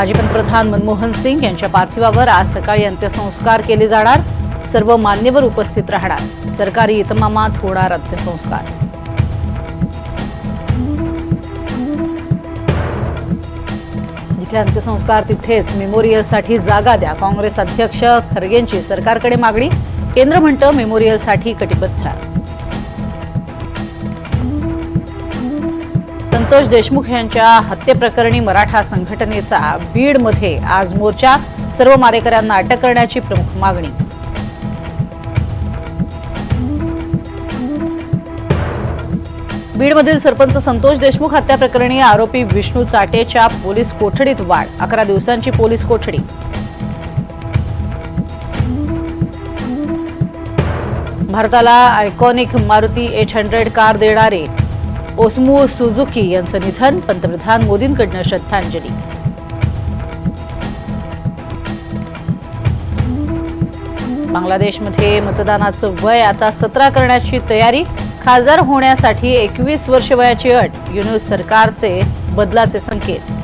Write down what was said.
माजी पंतप्रधान मनमोहन सिंग यांच्या पार्थिवावर आज सकाळी अंत्यसंस्कार केले जाणार. सर्व मान्यवर उपस्थित राहणार. सरकारी इतमामात होणार अंत्यसंस्कार. जिथे अंत्यसंस्कार तिथेच मेमोरियलसाठी जागा द्या. काँग्रेस अध्यक्ष खरगेंची सरकारकडे मागणी. केंद्र म्हणतं मेमोरियलसाठी कटिबद्ध. संतोष देशमुख यांच्या हत्येप्रकरणी मराठा संघटनेचा बीडमध्ये आज मोर्चा. सर्व मारेकऱ्यांना अटक करण्याची प्रमुख मागणी. बीडमधील सरपंच संतोष देशमुख हत्या प्रकरणी आरोपी विष्णू चाटेच्या पोलीस कोठडीत वाढ. अकरा दिवसांची पोलीस कोठडी. भारताला iconic Maruti eight hundred car देणारे ओस्मू सुझुकी यांचं निधन पंतप्रधान मोदींकडनं श्रद्धांजली. बांगलादेशमध्ये मतदानाचं वय आता सतरा करण्याची तयारी. खासदार होण्यासाठी एकवीस वर्ष वयाची अट युनुस सरकारचे बदलाचे संकेत.